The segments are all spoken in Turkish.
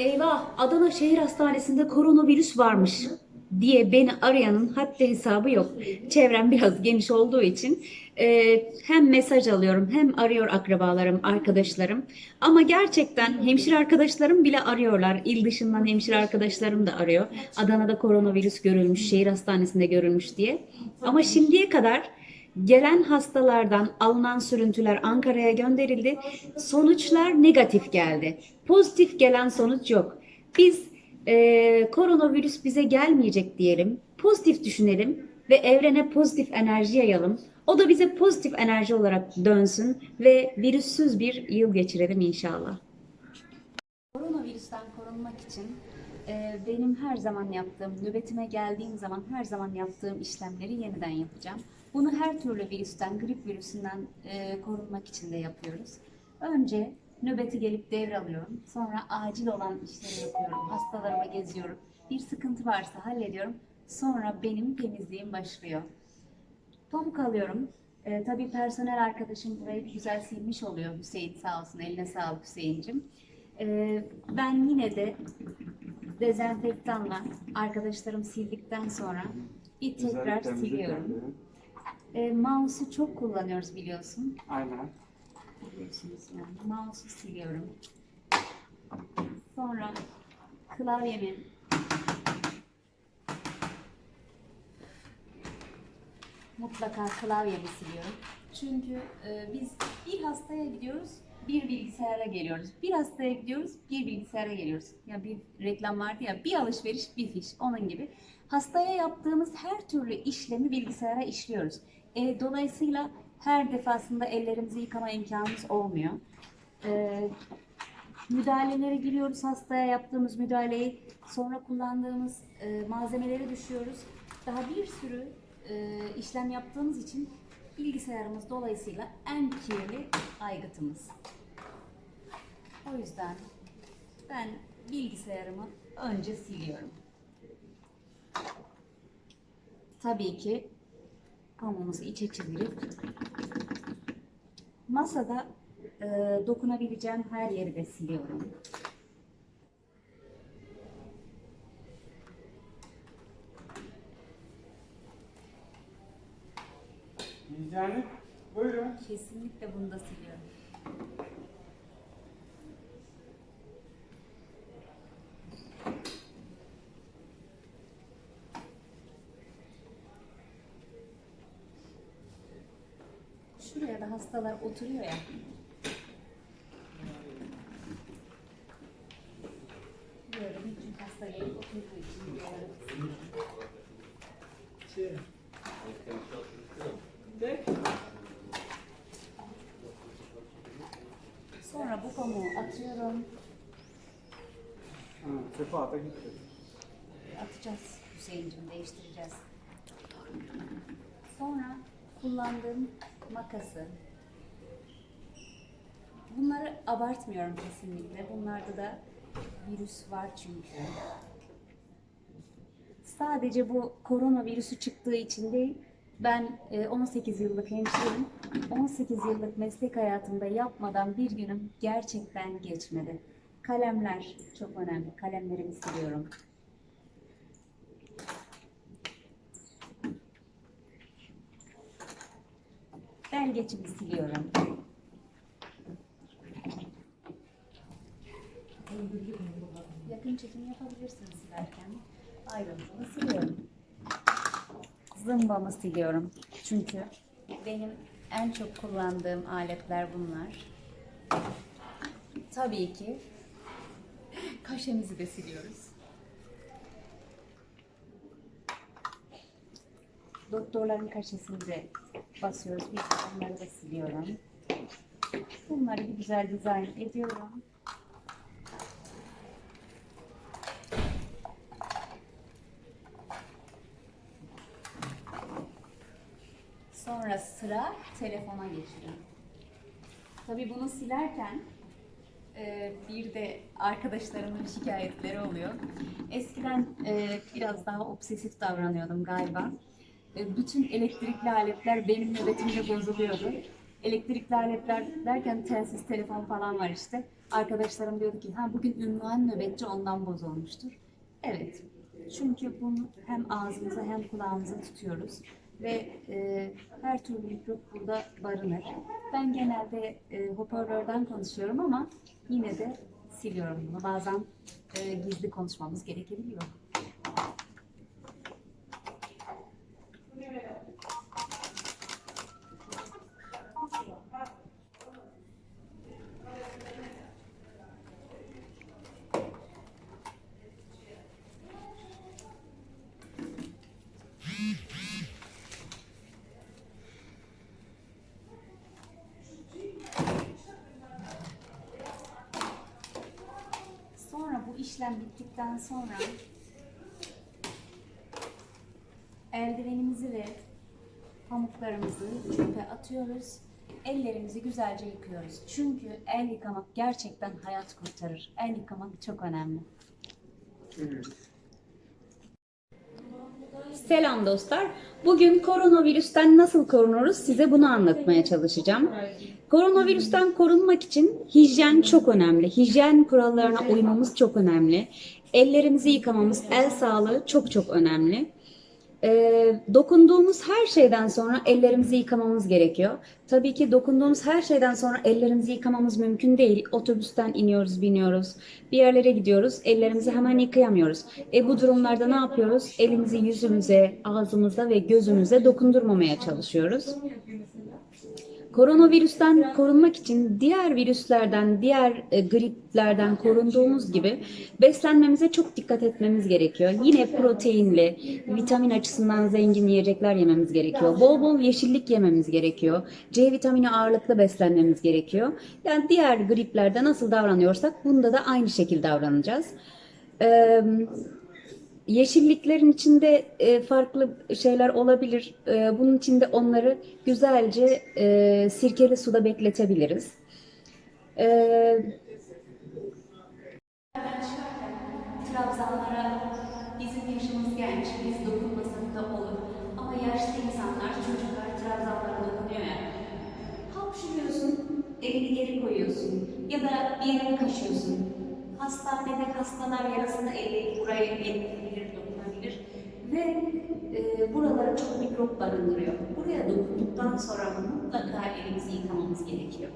eyvah Adana Şehir Hastanesi'nde koronavirüs varmış diye beni arayanın haddi hesabı yok. Çevrem biraz geniş olduğu için e, hem mesaj alıyorum hem arıyor akrabalarım, arkadaşlarım. Ama gerçekten hemşire arkadaşlarım bile arıyorlar. İl dışından hemşire arkadaşlarım da arıyor. Adana'da koronavirüs görülmüş, şehir hastanesinde görülmüş diye. Ama şimdiye kadar Gelen hastalardan alınan sürüntüler Ankara'ya gönderildi. Sonuçlar negatif geldi. Pozitif gelen sonuç yok. Biz eee, koronavirüs bize gelmeyecek diyelim. Pozitif düşünelim ve evrene pozitif enerji yayalım. O da bize pozitif enerji olarak dönsün ve virüssüz bir yıl geçirelim inşallah. Koronavirüsten korunmak için e, benim her zaman yaptığım, nöbetime geldiğim zaman her zaman yaptığım işlemleri yeniden yapacağım. Bunu her türlü virüsten, grip virüsünden e, korunmak için de yapıyoruz. Önce nöbeti gelip devralıyorum. Sonra acil olan işleri yapıyorum. Hastalarıma geziyorum. Bir sıkıntı varsa hallediyorum. Sonra benim temizliğim başlıyor. Pamuk alıyorum. Ee, tabii personel arkadaşım burayı bir güzel silmiş oluyor Hüseyin sağ olsun. Eline sağlık Hüseyin'cim. Ee, ben yine de dezenfektanla arkadaşlarım sildikten sonra bir tekrar siliyorum. Ee, mouse'u çok kullanıyoruz biliyorsun. Aynen. Biliyorsunuz yani. Mouse'u siliyorum. Sonra klavyemin mutlaka klavyemi siliyorum. Çünkü e, biz bir hastaya gidiyoruz, bir bilgisayara geliyoruz. Bir hastaya gidiyoruz, bir bilgisayara geliyoruz. Ya bir reklam vardı ya, bir alışveriş, bir fiş. Onun gibi. Hastaya yaptığımız her türlü işlemi bilgisayara işliyoruz. E, dolayısıyla her defasında ellerimizi yıkama imkanımız olmuyor. E, müdahalelere giriyoruz hastaya yaptığımız müdahaleyi sonra kullandığımız e, malzemeleri düşüyoruz. Daha bir sürü e, işlem yaptığımız için bilgisayarımız dolayısıyla en kirli aygıtımız. O yüzden ben bilgisayarımı önce siliyorum. Tabii ki pamuğumuzu içe çevirip masada e, dokunabileceğim her yeri de siliyorum. Yiyeceğini buyurun. Kesinlikle bunu da siliyorum. Şuraya da hastalar oturuyor ya. Böyle bütün hasta gelip oturduğu için buraları Sonra bu pamuğu atıyorum. Ha, çöpe ata gitti. Atacağız Hüseyin'cim değiştireceğiz. Sonra kullandığım makası. Abartmıyorum kesinlikle. Bunlarda da virüs var çünkü. Sadece bu koronavirüsü çıktığı için değil, ben e, 18 yıllık hemşireyim. 18 yıllık meslek hayatımda yapmadan bir günüm gerçekten geçmedi. Kalemler çok önemli. Kalemlerimi siliyorum. Belgecimi siliyorum. Yakın çekim yapabilirsiniz silerken. Ayrıntılı siliyorum. Zımbamı siliyorum. Çünkü benim en çok kullandığım aletler bunlar. Tabii ki kaşemizi de siliyoruz. Doktorların kaşesini de basıyoruz. De onları da siliyorum. Bunları bir güzel dizayn ediyorum. Sonra sıra telefona geçiyor. Tabii bunu silerken e, bir de arkadaşlarımın şikayetleri oluyor. Eskiden e, biraz daha obsesif davranıyordum galiba. E, bütün elektrikli aletler benim nöbetimde bozuluyordu. Elektrikli aletler derken telsiz, telefon falan var işte. Arkadaşlarım diyordu ki ha bugün ünvan nöbetçi ondan bozulmuştur. Evet. Çünkü bunu hem ağzımıza hem kulağımıza tutuyoruz ve e, her türlü mikrop burada barınır. Ben genelde e, hoparlörden konuşuyorum ama yine de siliyorum bunu. Bazen e, gizli konuşmamız gerekebiliyor. Sonra bu işlem bittikten sonra eldivenimizi ve pamuklarımızı çöpe atıyoruz. Ellerimizi güzelce yıkıyoruz. Çünkü el yıkamak gerçekten hayat kurtarır. El yıkamak çok önemli. Selam dostlar. Bugün koronavirüsten nasıl korunuruz size bunu anlatmaya çalışacağım. Koronavirüsten korunmak için hijyen çok önemli. Hijyen kurallarına uymamız çok önemli. Ellerimizi yıkamamız, el sağlığı çok çok önemli. Ee, dokunduğumuz her şeyden sonra ellerimizi yıkamamız gerekiyor. Tabii ki dokunduğumuz her şeyden sonra ellerimizi yıkamamız mümkün değil. Otobüsten iniyoruz, biniyoruz. Bir yerlere gidiyoruz, ellerimizi hemen yıkayamıyoruz. E bu durumlarda ne yapıyoruz? Elimizi yüzümüze, ağzımıza ve gözümüze dokundurmamaya çalışıyoruz. Koronavirüsten korunmak için diğer virüslerden, diğer e, griplerden korunduğumuz gibi beslenmemize çok dikkat etmemiz gerekiyor. Yine proteinli, vitamin açısından zengin yiyecekler yememiz gerekiyor. Bol bol yeşillik yememiz gerekiyor. C vitamini ağırlıklı beslenmemiz gerekiyor. Yani diğer griplerde nasıl davranıyorsak bunda da aynı şekilde davranacağız. Ee, Yeşilliklerin içinde e, farklı şeyler olabilir. E, bunun için de onları güzelce e, sirkeli suda bekletebiliriz. E, Trabzanlara bizim yaşımız genç, biz dokunmasak da olur. Ama yaşlı insanlar, çocuklar Trabzanlara dokunuyor ya. Hapşırıyorsun, elini geri koyuyorsun ya da bir yerini kaşıyorsun. Hastanede hastalar yarasını elleyip buraya dokunabilir ve e, buralara çok mikrop barındırıyor. Buraya dokunduktan sonra mutlaka elimizi yıkamamız gerekiyor.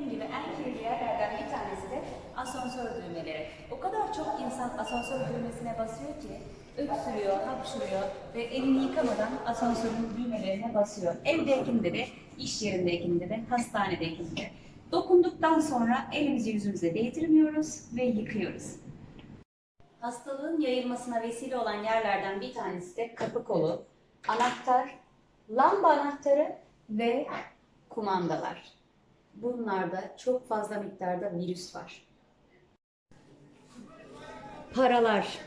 Dediğim gibi en kirli yerlerden bir tanesi de asansör düğmeleri. O kadar çok insan asansör düğmesine basıyor ki öksürüyor, hapşırıyor ve elini yıkamadan asansörün düğmelerine basıyor. Evdekinde de, iş yerindekinde de, hastanedekinde de. Dokunduktan sonra elimizi yüzümüze değdirmiyoruz ve yıkıyoruz. Hastalığın yayılmasına vesile olan yerlerden bir tanesi de kapı kolu, anahtar, lamba anahtarı ve kumandalar. Bunlarda çok fazla miktarda virüs var. Paralar,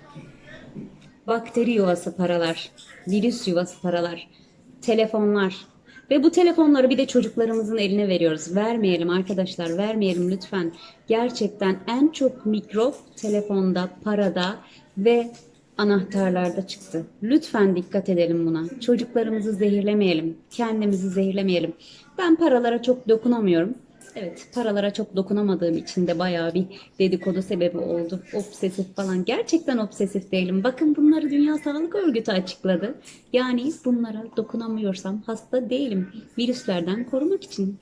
bakteri yuvası paralar, virüs yuvası paralar, telefonlar ve bu telefonları bir de çocuklarımızın eline veriyoruz. Vermeyelim arkadaşlar, vermeyelim lütfen. Gerçekten en çok mikrop telefonda, parada ve anahtarlarda çıktı. Lütfen dikkat edelim buna. Çocuklarımızı zehirlemeyelim, kendimizi zehirlemeyelim. Ben paralara çok dokunamıyorum. Evet, paralara çok dokunamadığım için de bayağı bir dedikodu sebebi oldu. Obsesif falan. Gerçekten obsesif değilim. Bakın bunları Dünya Sağlık Örgütü açıkladı. Yani bunlara dokunamıyorsam hasta değilim. Virüslerden korumak için.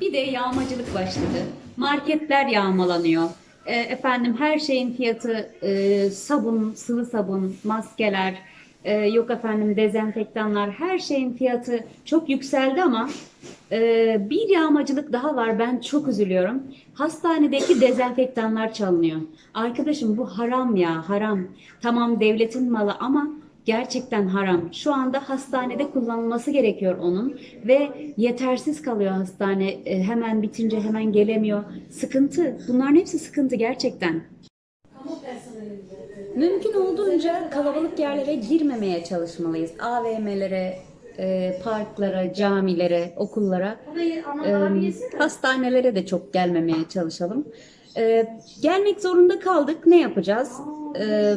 Bir de yağmacılık başladı. Marketler yağmalanıyor. E, efendim her şeyin fiyatı e, sabun, sıvı sabun, maskeler, e, yok efendim dezenfektanlar her şeyin fiyatı çok yükseldi ama e, bir yağmacılık daha var ben çok üzülüyorum. Hastanedeki dezenfektanlar çalınıyor. Arkadaşım bu haram ya haram. Tamam devletin malı ama gerçekten haram. Şu anda hastanede kullanılması gerekiyor onun ve yetersiz kalıyor hastane. E, hemen bitince hemen gelemiyor. Sıkıntı. Bunların hepsi sıkıntı gerçekten. Mümkün olduğunca kalabalık yerlere girmemeye çalışmalıyız. AVM'lere, e, parklara, camilere, okullara, e, hastanelere de çok gelmemeye çalışalım. E, gelmek zorunda kaldık. Ne yapacağız? E,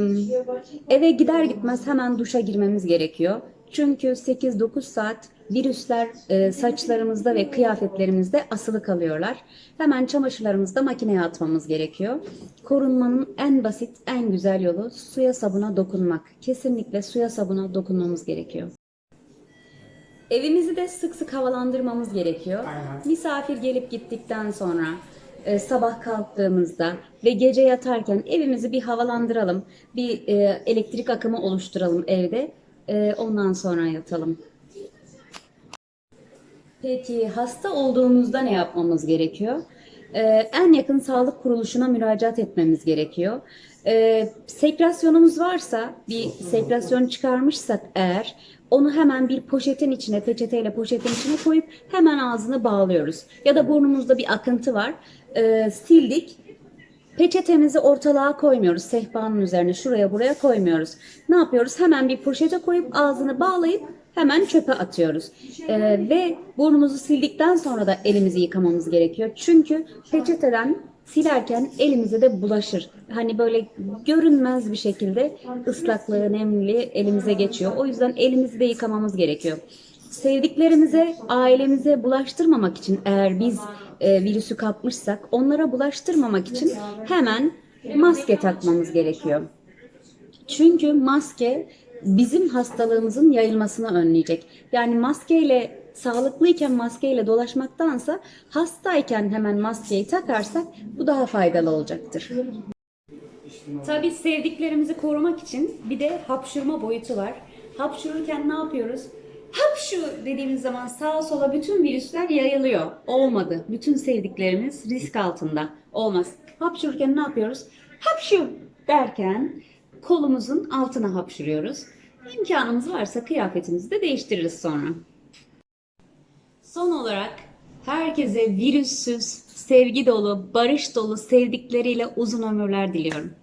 eve gider gitmez hemen duşa girmemiz gerekiyor. Çünkü 8-9 saat virüsler e, saçlarımızda ve kıyafetlerimizde asılı kalıyorlar. Hemen çamaşırlarımızı da makineye atmamız gerekiyor. Korunmanın en basit, en güzel yolu suya sabuna dokunmak. Kesinlikle suya sabuna dokunmamız gerekiyor. Evimizi de sık sık havalandırmamız gerekiyor. Aynen. Misafir gelip gittikten sonra e, sabah kalktığımızda ve gece yatarken evimizi bir havalandıralım. Bir e, elektrik akımı oluşturalım evde. E, ondan sonra yatalım. Peki hasta olduğumuzda ne yapmamız gerekiyor? Ee, en yakın sağlık kuruluşuna müracaat etmemiz gerekiyor. Ee, sekrasyonumuz varsa, bir sekrasyon çıkarmışsak eğer, onu hemen bir poşetin içine, peçeteyle poşetin içine koyup hemen ağzını bağlıyoruz. Ya da burnumuzda bir akıntı var, ee, sildik, Peçetemizi ortalığa koymuyoruz. Sehpanın üzerine şuraya buraya koymuyoruz. Ne yapıyoruz? Hemen bir poşete koyup ağzını bağlayıp hemen çöpe atıyoruz. Ee, ve burnumuzu sildikten sonra da elimizi yıkamamız gerekiyor. Çünkü peçeteden silerken elimize de bulaşır. Hani böyle görünmez bir şekilde ıslaklığı, nemli elimize geçiyor. O yüzden elimizi de yıkamamız gerekiyor. Sevdiklerimize, ailemize bulaştırmamak için eğer biz e, virüsü kapmışsak onlara bulaştırmamak için hemen maske takmamız gerekiyor. Çünkü maske bizim hastalığımızın yayılmasını önleyecek. Yani maskeyle sağlıklıyken maskeyle dolaşmaktansa hastayken hemen maskeyi takarsak bu daha faydalı olacaktır. Tabii sevdiklerimizi korumak için bir de hapşurma boyutu var. Hapşururken ne yapıyoruz? Hapşu dediğimiz zaman sağa sola bütün virüsler yayılıyor. Olmadı. Bütün sevdiklerimiz risk altında. Olmaz. Hapşururken ne yapıyoruz? Hapşu derken kolumuzun altına hapşuruyoruz. İmkanımız varsa kıyafetimizi de değiştiririz sonra. Son olarak herkese virüssüz, sevgi dolu, barış dolu sevdikleriyle uzun ömürler diliyorum.